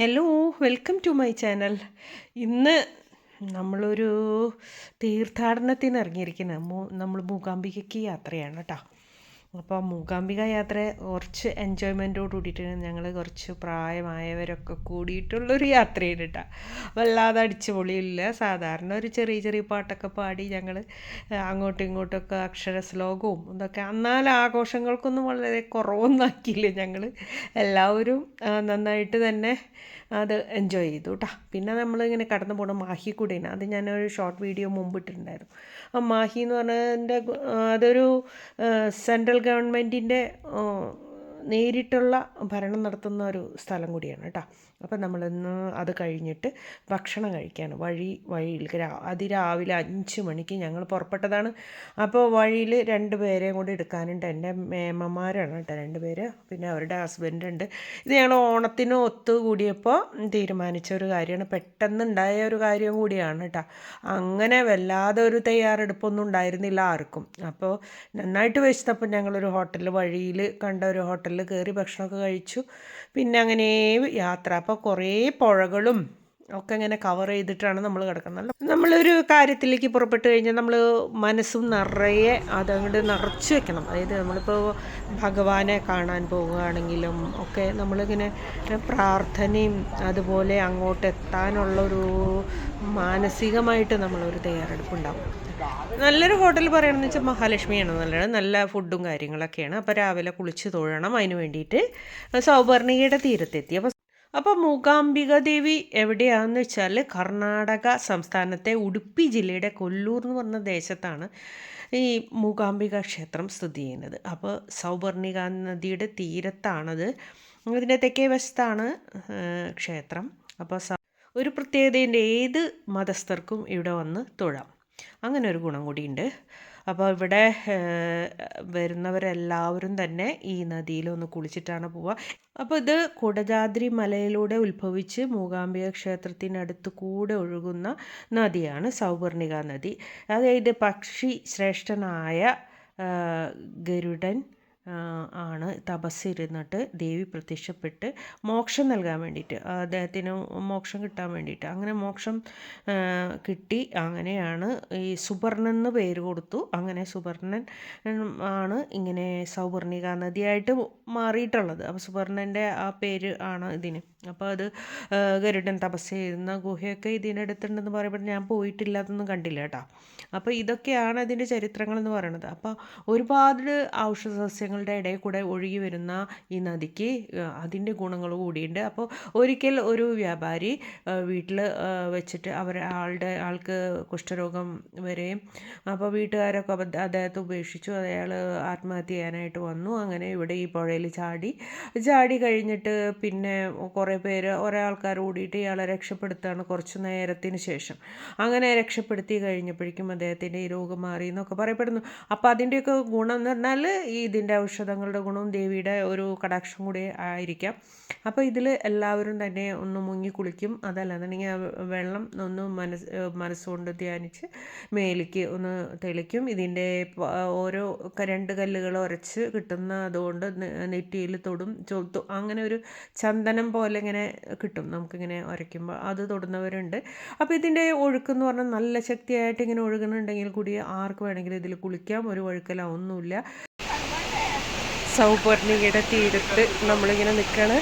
Hello welcome to my channel ഇന്ന് നമ്മളൊരു തീർത്ഥാടനത്തിന് ഇറങ്ങിയിരിക്കുന്നത് നമ്മൾ മൂകാംബികയ്ക്ക് യാത്രയാണ് കേട്ടോ. അപ്പോൾ മൂകാംബിക യാത്ര കുറച്ച് എൻജോയ്മെന്റോട് കൂടിയിട്ടാണ് ഞങ്ങൾ കുറച്ച് പ്രായമായവരൊക്കെ കൂടിയിട്ടുള്ളൊരു യാത്രയാണ് കേട്ടോ വല്ലാതെ അടിച്ച് പൊളിയില്ല സാധാരണ ഒരു ചെറിയ ചെറിയ പാട്ടൊക്കെ പാടി ഞങ്ങൾ അങ്ങോട്ടും ഇങ്ങോട്ടൊക്കെ അക്ഷര ശ്ലോകവും ഇതൊക്കെ. എന്നാൽ ആഘോഷങ്ങൾക്കൊന്നും വളരെ കുറവൊന്നും ആക്കിയില്ല ഞങ്ങൾ എല്ലാവരും നന്നായിട്ട് തന്നെ അത് എൻജോയ് ചെയ്തു കേട്ടോ പിന്നെ നമ്മളിങ്ങനെ കടന്നു പോകണം മാഹി കൂടെയാണ്. അത് ഞാനൊരു ഷോർട്ട് വീഡിയോ മുമ്പ് ഇട്ടിട്ടുണ്ടായിരുന്നു. ആ മാഹി എന്ന് പറഞ്ഞതിന്റെ അതൊരു സെൻട്രൽ ഗവൺമെന്റിന്റെ നേരിട്ടുള്ള ഭരണം നടത്തുന്ന ഒരു സ്ഥലം കൂടിയാണ് കേട്ടോ. അപ്പം നമ്മളിന്ന് അത് കഴിഞ്ഞിട്ട് ഭക്ഷണം കഴിക്കാണ്. വഴി വഴിയിൽ അതിരാവിലെ അഞ്ച് മണിക്ക് ഞങ്ങൾ പുറപ്പെട്ടതാണ്. അപ്പോൾ വഴിയിൽ രണ്ട് പേരെയും കൂടി എടുക്കാനുണ്ട്. എന്റെ മേമ്മമാരാണ് കേട്ടോ രണ്ട് പേര്. പിന്നെ അവരുടെ ഹസ്ബൻഡ് ഉണ്ട്. ഇത് ഞങ്ങൾ ഓണത്തിന് ഒത്തു കൂടിയപ്പോൾ തീരുമാനിച്ച ഒരു കാര്യമാണ് പെട്ടെന്നുണ്ടായ ഒരു കാര്യം കൂടിയാണ് കേട്ടോ. അങ്ങനെ വല്ലാതെ ഒരു തയ്യാറെടുപ്പൊന്നും ഉണ്ടായിരുന്നില്ല ആർക്കും. അപ്പോൾ നന്നായിട്ട് വെച്ചപ്പോൾ ഞങ്ങളൊരു ഹോട്ടലിൽ വഴിയിൽ കണ്ട ഒരു ഹോട്ടലിൽ കയറി ഭക്ഷണമൊക്കെ കഴിച്ചു. പിന്നെ അങ്ങനെ യാത്ര. അപ്പോൾ കുറേ പുഴകളും ഒക്കെ ഇങ്ങനെ കവർ ചെയ്തിട്ടാണ് നമ്മൾ കിടക്കുന്നത്. നമ്മളൊരു കാര്യത്തിലേക്ക് പുറപ്പെട്ട് കഴിഞ്ഞാൽ നമ്മൾ മനസ്സും നിറയെ അതങ്ങോട്ട് നിറച്ച് വെക്കണം. അതായത് നമ്മളിപ്പോൾ ഭഗവാനെ കാണാൻ പോവുകയാണെങ്കിലും ഒക്കെ നമ്മളിങ്ങനെ പ്രാർത്ഥനയും അതുപോലെ അങ്ങോട്ട് എത്താനുള്ളൊരു മാനസികമായിട്ട് നമ്മളൊരു തയ്യാറെടുപ്പുണ്ടാവും. നല്ലൊരു ഹോട്ടൽ പറയണമെന്ന് വെച്ചാൽ മഹാലക്ഷ്മിയാണ് നല്ലത്. നല്ല ഫുഡും കാര്യങ്ങളൊക്കെയാണ്. അപ്പോൾ രാവിലെ കുളിച്ച് തൊഴണം. അതിന് വേണ്ടിയിട്ട് സൗപർണികയുടെ തീരത്തെത്തി. അപ്പോൾ അപ്പോൾ മൂകാംബിക ദേവി എവിടെയാണെന്ന് വെച്ചാൽ കർണാടക സംസ്ഥാനത്തെ ഉടുപ്പി ജില്ലയുടെ കൊല്ലൂർ എന്ന് പറഞ്ഞ ദേശത്താണ് ഈ മൂകാംബിക ക്ഷേത്രം സ്ഥിതി ചെയ്യുന്നത്. അപ്പോൾ സൗപർണിക നദിയുടെ തീരത്താണത്. അതിന്റെ തെക്കേ വശത്താണ് ക്ഷേത്രം. അപ്പോൾ ഒരു പ്രത്യേകതയുണ്ട്. ഏത് മതസ്ഥർക്കും ഇവിടെ വന്ന് തൊഴാം. അങ്ങനെ ഒരു ഗുണം കൂടിയുണ്ട്. അപ്പോൾ ഇവിടെ വരുന്നവരെല്ലാവരും തന്നെ ഈ നദിയിലൊന്ന് കുളിച്ചിട്ടാണ് പോവുക. അപ്പോൾ ഇത് കുടജാദ്രി മലയിലൂടെ ഉത്ഭവിച്ച് മൂകാംബിക ക്ഷേത്രത്തിനടുത്ത് കൂടെ ഒഴുകുന്ന നദിയാണ് സൗപർണിക നദി. അതായത് പക്ഷി ശ്രേഷ്ഠനായ ഗരുഡൻ ആണ് തപസ്സിരുന്നിട്ട് ദേവി പ്രത്യക്ഷപ്പെട്ട് മോക്ഷം നൽകാൻ വേണ്ടിയിട്ട് അദ്ദേഹത്തിന് മോക്ഷം കിട്ടാൻ വേണ്ടിയിട്ട്. അങ്ങനെ മോക്ഷം കിട്ടി. അങ്ങനെയാണ് ഈ സുവർണൻ എന്ന് പേര് കൊടുത്തു. അങ്ങനെ സുവർണൻ ആണ് ഇങ്ങനെ സൗവർണിക നദിയായിട്ട് മാറിയിട്ടുള്ളത്. അപ്പോൾ സുവർണന്റെ ആ പേര് ആണ് ഇതിന്. അപ്പോൾ അത് ഗരുഡൻ തപസ് ചെയ്യുന്ന ഗുഹയൊക്കെ ഇതിനടുത്തുണ്ടെന്ന് പറയുമ്പോൾ ഞാൻ പോയിട്ടില്ലാത്തൊന്നും കണ്ടില്ല കേട്ടോ. അപ്പോൾ ഇതൊക്കെയാണ് അതിന്റെ ചരിത്രങ്ങൾ എന്ന് പറയുന്നത്. അപ്പോൾ ഒരുപാട് ഔഷധ സസ്യങ്ങളുടെ ഇടയിൽ കൂടെ ഒഴുകി വരുന്ന ഈ നദിക്ക് അതിന്റെ ഗുണങ്ങൾ കൂടിയുണ്ട്. അപ്പോൾ ഒരിക്കൽ ഒരു വ്യാപാരി വീട്ടിൽ വെച്ചിട്ട് അവർ ആളുടെ ആൾക്ക് കുഷ്ഠരോഗം വരെയും അപ്പോൾ വീട്ടുകാരൊക്കെ അദ്ദേഹത്തെ ഉപേക്ഷിച്ചു. അയാൾ ആത്മഹത്യ ചെയ്യാനായിട്ട് വന്നു. അങ്ങനെ ഇവിടെ ഈ പുഴയിൽ ചാടി. ചാടി കഴിഞ്ഞിട്ട് പിന്നെ കുറേ പേര് കുറേ ആൾക്കാർ കൂടിയിട്ട് ഇയാളെ രക്ഷപ്പെടുത്തുകയാണ് കുറച്ച് നേരത്തിന് ശേഷം. അങ്ങനെ രക്ഷപ്പെടുത്തി കഴിഞ്ഞപ്പോഴേക്കും അദ്ദേഹത്തിന്റെ ഈ രോഗം മാറി എന്നൊക്കെ പറയപ്പെടുന്നു. അപ്പോൾ അതിന്റെയൊക്കെ ഗുണം എന്ന് പറഞ്ഞാൽ ഇതിന്റെ ഔഷധങ്ങളുടെ ഗുണവും ദേവിയുടെ ഒരു കടാക്ഷം കൂടി ആയിരിക്കാം. അപ്പോൾ ഇതിൽ എല്ലാവരും തന്നെ ഒന്ന് മുങ്ങി കുളിക്കും. അതല്ലാന്നുണ്ടെങ്കിൽ വെള്ളം ഒന്ന് മനസ്സ് മനസ്സുകൊണ്ട് ധ്യാനിച്ച് മേലേക്ക് ഒന്ന് തെളിക്കും. ഇതിന്റെ ഓരോ രണ്ട് കല്ലുകൾ ഉരച്ച് കിട്ടുന്ന അതുകൊണ്ട് നെറ്റിയിൽ തൊടും. ചോ- അങ്ങനെ ഒരു ചന്ദനം പോലെ ഇങ്ങനെ കിട്ടും. നമുക്കിങ്ങനെ ഉരയ്ക്കുമ്പോൾ അത് തൊടുന്നവരുണ്ട്. അപ്പോൾ ഇതിന്റെ ഒഴുക്കെന്ന് പറഞ്ഞാൽ നല്ല ശക്തിയായിട്ട് ഇങ്ങനെ ഒഴുകുന്നുണ്ടെങ്കിൽ കൂടി ആർക്ക് വേണമെങ്കിലും ഇതിൽ കുളിക്കാം. ഒരു ഒഴുക്കല ഒന്നുമില്ല. സൗപർണികയുടെ തീരത്ത് നമ്മളിങ്ങനെ നിൽക്കുകയാണ്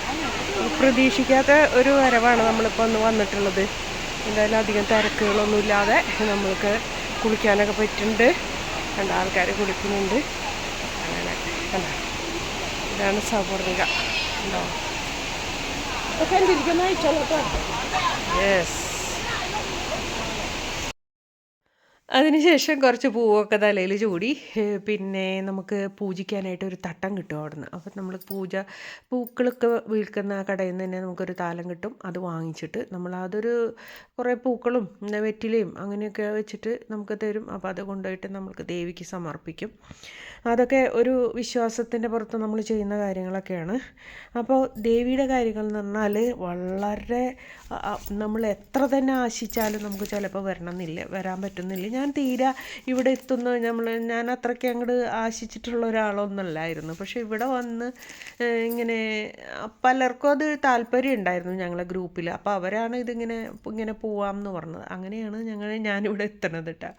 പ്രതീക്ഷിക്കാത്ത ഒരു വരവാണ് നമ്മളിപ്പോൾ ഒന്ന് വന്നിട്ടുള്ളത്. എന്തായാലും അധികം തിരക്കുകളൊന്നുമില്ലാതെ നമ്മൾക്ക് കുളിക്കാനൊക്കെ പറ്റുന്നുണ്ട്. കണ്ട ആൾക്കാർ കുളിക്കുന്നുണ്ട്. അങ്ങനെ കണ്ട. ഇതാണ് സൗപർണിക. ഉണ്ടോ യെസ് അതിനുശേഷം കുറച്ച് പൂവൊക്കെ തലയിൽ ചൂടി. പിന്നെ നമുക്ക് പൂജിക്കാനായിട്ട് ഒരു തട്ടം കിട്ടും അവിടുന്ന്. അപ്പം നമ്മൾ പൂജ പൂക്കളൊക്കെ വിൽക്കുന്ന കടയിൽ നിന്ന് തന്നെ നമുക്കൊരു താലം കിട്ടും. അത് വാങ്ങിച്ചിട്ട് നമ്മൾ അതൊരു കുറേ പൂക്കളും വെറ്റിലയും അങ്ങനെയൊക്കെ വെച്ചിട്ട് നമുക്ക് തരും. അപ്പോൾ അത് കൊണ്ടുപോയിട്ട് നമുക്ക് ദേവിക്ക് സമർപ്പിക്കും. അതൊക്കെ ഒരു വിശ്വാസത്തിന്റെ പുറത്ത് നമ്മൾ ചെയ്യുന്ന കാര്യങ്ങളൊക്കെയാണ്. അപ്പോൾ ദേവിയുടെ കാര്യങ്ങൾ എന്ന് പറഞ്ഞാൽ വളരെ നമ്മൾ എത്ര തന്നെ ആശിച്ചാലും നമുക്ക് ചിലപ്പോൾ വരണമെന്നില്ല വരാൻ പറ്റുന്നില്ല. ഞാൻ തീരെ ഇവിടെ എത്തുന്ന നമ്മൾ ഞാൻ അത്രയ്ക്ക് അങ്ങോട്ട് ആശിച്ചിട്ടുള്ള ഒരാളൊന്നുമല്ലായിരുന്നു പക്ഷേ ഇവിടെ വന്ന് ഇങ്ങനെ പലർക്കും അത് താല്പര്യം ഉണ്ടായിരുന്നു ഞങ്ങളെ ഗ്രൂപ്പിൽ. അപ്പോൾ അവരാണ് ഇതിങ്ങനെ ഇങ്ങനെ പോവാം എന്ന് പറഞ്ഞത്. അങ്ങനെയാണ് ഞങ്ങൾ ഞാനിവിടെ എത്തണത് കേട്ടോ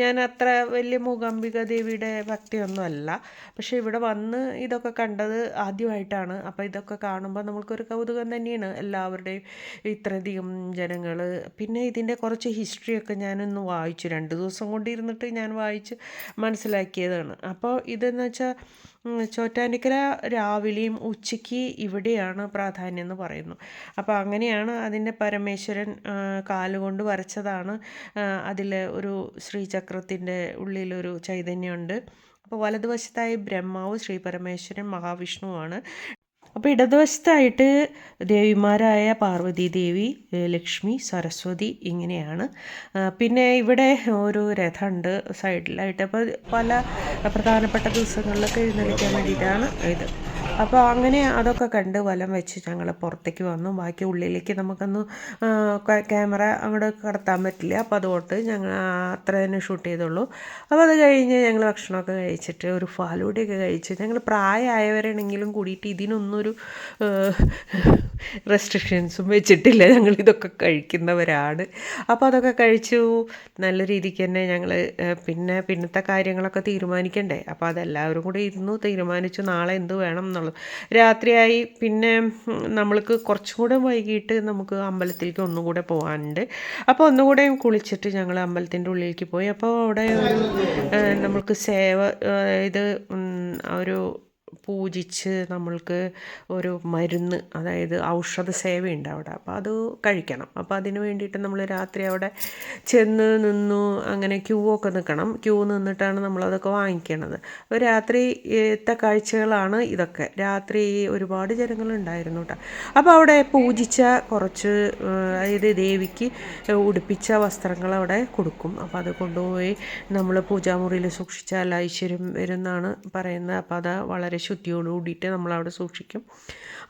ഞാൻ അത്ര വലിയ മൂകാംബിക ദേവിയുടെ ഭക്തിയൊന്നുമല്ല. പക്ഷേ ഇവിടെ വന്ന് ഇതൊക്കെ കണ്ടത് ആദ്യമായിട്ടാണ്. അപ്പോൾ ഇതൊക്കെ കാണുമ്പോൾ നമ്മൾക്കൊരു കൗതുകം തന്നെയാണ് എല്ലാവരുടെയും ഇത്രയധികം ജനങ്ങൾ പിന്നെ ഇതിന്റെ കുറച്ച് ഹിസ്റ്ററിയൊക്കെ ഞാനൊന്ന് വായിച്ചു. രണ്ട് ദിവസം കൊണ്ടിരുന്നിട്ട് ഞാൻ വായിച്ച് മനസ്സിലാക്കിയതാണ്. അപ്പോൾ ഇതെന്ന് വെച്ചാൽ ചോറ്റാനിക്കര രാവിലെയും ഉച്ചയ്ക്ക് ഇവിടെയാണ് പ്രാധാന്യം എന്ന് പറയുന്നു. അപ്പോൾ അങ്ങനെയാണ് അതിന്റെ പരമേശ്വരൻ കാലുകൊണ്ട് വരച്ചതാണ്. അതിൽ ഒരു ശ്രീചക്രത്തിന്റെ ഉള്ളിലൊരു ചൈതന്യമുണ്ട്. അപ്പോൾ വലതുവശത്തായി ബ്രഹ്മാവ് ശ്രീ പരമേശ്വരൻ മഹാവിഷ്ണുവാണ് അപ്പോൾ ഇടതുവശത്തായിട്ട് ദേവിമാരായ പാർവതി ദേവി ലക്ഷ്മി സരസ്വതി ഇങ്ങനെയാണ്. പിന്നെ ഇവിടെ ഒരു രഥമുണ്ട് സൈഡിലായിട്ട്. അപ്പോൾ പല പ്രധാനപ്പെട്ട ദിവസങ്ങളിലൊക്കെ എഴുന്നള്ളിക്കാൻ വേണ്ടിയിട്ടാണ് ഇത്. അപ്പോൾ അങ്ങനെ അതൊക്കെ കണ്ട് വലം വെച്ച് ഞങ്ങൾ പുറത്തേക്ക് വന്നു. ബാക്കി ഉള്ളിലേക്ക് നമുക്കൊന്ന് ക്യാമറ അങ്ങോട്ട് കടത്താൻ പറ്റില്ല. അപ്പോൾ അതുകൊണ്ട് ഞങ്ങൾ അത്ര തന്നെ ഷൂട്ട് ചെയ്തുള്ളൂ. അപ്പോൾ അത് കഴിഞ്ഞ് ഞങ്ങൾ ഭക്ഷണമൊക്കെ കഴിച്ചിട്ട് ഒരു ഫാലൂടിയൊക്കെ കഴിച്ച് ഞങ്ങൾ പ്രായമായവരാണെങ്കിലും കൂടിയിട്ട് ഇതിനൊന്നൊരു റെസ്ട്രിക്ഷൻസും വെച്ചിട്ടില്ല. ഞങ്ങൾ ഇതൊക്കെ കഴിക്കുന്നവരാണ്. അപ്പോൾ അതൊക്കെ കഴിച്ചു. നല്ല രീതിക്ക് തന്നെ ഞങ്ങൾ പിന്നെ പിന്നത്തെ കാര്യങ്ങളൊക്കെ തീരുമാനിക്കണ്ടേ? അപ്പോൾ അതെല്ലാവരും കൂടി ഇരുന്നു തീരുമാനിച്ചു. നാളെ എന്ത് വേണം എന്നുള്ളത് രാത്രിയായി പിന്നെ നമ്മൾക്ക് കുറച്ചും കൂടെ വൈകിട്ട് നമുക്ക് അമ്പലത്തിലേക്ക് ഒന്നും കൂടെ പോകാനുണ്ട്. അപ്പോൾ ഒന്നുകൂടെ കുളിച്ചിട്ട് ഞങ്ങൾ അമ്പലത്തിന്റെ ഉള്ളിലേക്ക് പോയി. അപ്പോൾ അവിടെ നമ്മൾക്ക് സേവ ഇത് ഒരു പൂജിച്ച് നമ്മൾക്ക് ഒരു മരുന്ന് അതായത് ഔഷധ സേവയുണ്ട് അവിടെ. അപ്പോൾ അത് കഴിക്കണം. അപ്പോൾ അതിന് വേണ്ടിയിട്ട് നമ്മൾ രാത്രി അവിടെ ചെന്ന് നിന്നു അങ്ങനെ ക്യൂ ഒക്കെ നിൽക്കണം. ക്യൂ നിന്നിട്ടാണ് നമ്മളതൊക്കെ വാങ്ങിക്കണത്. അപ്പോൾ രാത്രിത്തെ കാഴ്ചകളാണ് ഇതൊക്കെ. രാത്രി ഒരുപാട് ജനങ്ങളുണ്ടായിരുന്നു കേട്ടോ അപ്പോൾ അവിടെ പൂജിച്ച കുറച്ച് അതായത് ദേവിക്ക് ഉടുപ്പിച്ച വസ്ത്രങ്ങൾ അവിടെ കൊടുക്കും. അപ്പോൾ അത് കൊണ്ടുപോയി നമ്മൾ പൂജാമുറിയിൽ സൂക്ഷിച്ചാൽ ഐശ്വര്യം വരുന്നാണ് പറയുന്നത്. അപ്പോൾ അത് വളരെ ശുദ്ധിയോട് കൂടിയിട്ട് നമ്മളവിടെ സൂക്ഷിക്കും.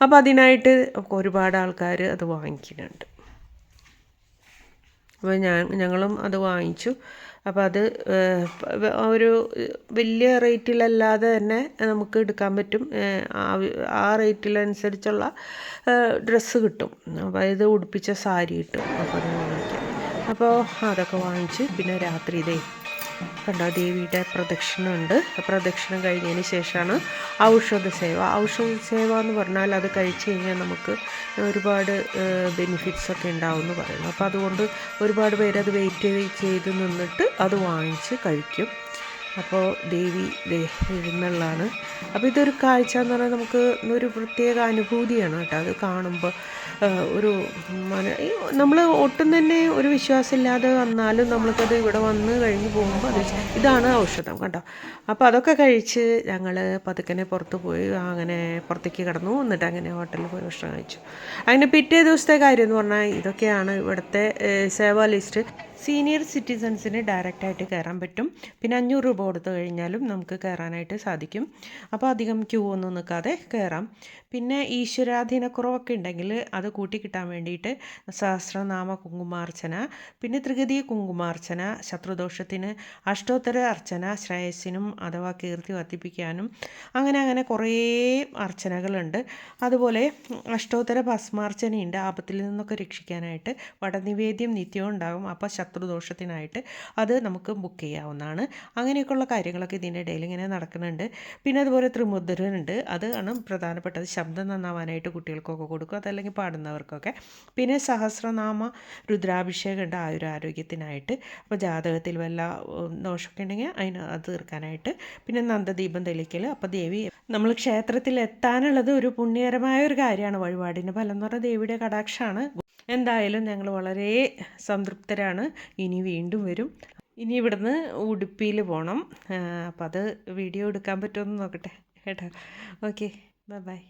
അപ്പോൾ അതിനായിട്ട് ഒരുപാട് ആൾക്കാർ അത് വാങ്ങിക്കുന്നുണ്ട്. അപ്പോൾ ഞാൻ ഞങ്ങളും അത് വാങ്ങിച്ചു. അപ്പോൾ അത് ഒരു വലിയ റേറ്റിലല്ലാതെ തന്നെ നമുക്ക് എടുക്കാൻ പറ്റും. ആ റേറ്റിലനുസരിച്ചുള്ള ഡ്രസ്സ് കിട്ടും. അപ്പോൾ ഇത് ഉടുപ്പിച്ച സാരി കിട്ടും. അപ്പോൾ അത് വാങ്ങിക്കാം. അപ്പോൾ അതൊക്കെ വാങ്ങിച്ച് പിന്നെ രാത്രി ഇതേ കണ്ടോ ദേവിയുടെ പ്രദക്ഷിണമുണ്ട്. പ്രദക്ഷിണം കഴിഞ്ഞതിന് ശേഷമാണ് ഔഷധ സേവ. ഔഷധ സേവ എന്ന് പറഞ്ഞാൽ അത് കഴിച്ചു കഴിഞ്ഞാൽ നമുക്ക് ഒരുപാട് ബെനിഫിറ്റ്സ് ഒക്കെ ഉണ്ടാവും എന്ന് പറയുന്നു. അപ്പോൾ അതുകൊണ്ട് ഒരുപാട് പേര് അത് വെയിറ്റ് ചെയ്ത് നിന്നിട്ട് അത് വാങ്ങിച്ച് കഴിക്കും. അപ്പോൾ ദേവി എഴുന്നള്ളാണ്. അപ്പോൾ ഇതൊരു കാഴ്ച എന്ന് പറഞ്ഞാൽ നമുക്ക് ഒരു പ്രത്യേക അനുഭൂതിയാണ് കേട്ടോ. അത് കാണുമ്പോൾ ഒരു മന നമ്മൾ ഒട്ടും തന്നെ ഒരു വിശ്വാസമില്ലാതെ വന്നാലും നമ്മൾക്കത് ഇവിടെ വന്ന് കഴിഞ്ഞ് പോകുമ്പോൾ അത് ഇതാണ് ഔഷധം കേട്ടോ അപ്പോൾ അതൊക്കെ കഴിച്ച് ഞങ്ങൾ പതുക്കനെ പുറത്ത് പോയി അങ്ങനെ പുറത്തേക്ക് കിടന്നു. എന്നിട്ട് അങ്ങനെ ഹോട്ടലിൽ പോയി ഭക്ഷണം കഴിച്ചു. അങ്ങനെ പിറ്റേ ദിവസത്തെ കാര്യം എന്ന് പറഞ്ഞാൽ ഇതൊക്കെയാണ് ഇവിടുത്തെ സേവാ ലിസ്റ്റ്. സീനിയർ സിറ്റിസൺസിന് ഡയറക്റ്റായിട്ട് കയറാൻ പറ്റും. പിന്നെ അഞ്ഞൂറ് രൂപ കൊടുത്തു കഴിഞ്ഞാലും നമുക്ക് കയറാനായിട്ട് സാധിക്കും. അപ്പോൾ അധികം ക്യൂ ഒന്നും നിൽക്കാതെ കയറാം പിന്നെ ഈശ്വരാധീനക്കുറവൊക്കെ ഉണ്ടെങ്കിൽ അത് കൂട്ടി കിട്ടാൻ വേണ്ടിയിട്ട് സഹസ്രനാമ കുങ്കുമാർച്ചന പിന്നെ ത്രിഗതി കുങ്കുമാർച്ചന ശത്രുദോഷത്തിന് അഷ്ടോത്തര അർച്ചന ശ്രേയസിനും അഥവാ കീർത്തി വർദ്ധിപ്പിക്കാനും അങ്ങനെ അങ്ങനെ കുറേ അർച്ചനകളുണ്ട്. അതുപോലെ അഷ്ടോത്തര ഭസ്മാർച്ചനയുണ്ട്. ആപത്തിൽ നിന്നൊക്കെ രക്ഷിക്കാനായിട്ട് വടനിവേദ്യം നിത്യവും ഉണ്ടാകും അപ്പോൾ ശത്രുദോഷത്തിനായിട്ട് അത് നമുക്ക് ബുക്ക് ചെയ്യാവുന്നതാണ്. അങ്ങനെയൊക്കെയുള്ള കാര്യങ്ങളൊക്കെ ഇതിന്റെ ഇടയിൽ ഇങ്ങനെ നടക്കുന്നുണ്ട്. പിന്നെ അതുപോലെ ത്രിമുദ്രനുണ്ട്. അതാണ് പ്രധാനപ്പെട്ടത്. ശബ്ദം നന്നാവാനായിട്ട് കുട്ടികൾക്കൊക്കെ കൊടുക്കും. അതല്ലെങ്കിൽ പാടുന്നവർക്കൊക്കെ. പിന്നെ സഹസ്രനാമ രുദ്രാഭിഷേകം ഉണ്ട്. ആയുരാരോഗ്യത്തിനായിട്ട്. അപ്പോൾ ജാതകത്തിൽ വല്ല ദോഷമൊക്കെ ഉണ്ടെങ്കിൽ അതിന് അത് തീർക്കാനായിട്ട്. പിന്നെ നന്ദദീപം തെളിക്കൽ അപ്പോൾ ദേവി നമ്മൾ ക്ഷേത്രത്തിൽ എത്താനുള്ളത് ഒരു പുണ്യകരമായ ഒരു കാര്യമാണ്. വഴിപാടിന്റെ ഫലം എന്ന് പറഞ്ഞാൽ ദേവിയുടെ കടാക്ഷമാണ്. എന്തായാലും ഞങ്ങൾ വളരെ സംതൃപ്തരാണ്. ഇനി വീണ്ടും വരും. ഇനി ഇവിടുന്ന് ഉടുപ്പിയിൽ പോകണം അപ്പം അത് വീഡിയോ എടുക്കാൻ പറ്റുമെന്ന് നോക്കട്ടെ. കേട്ടോ. Okay bye bye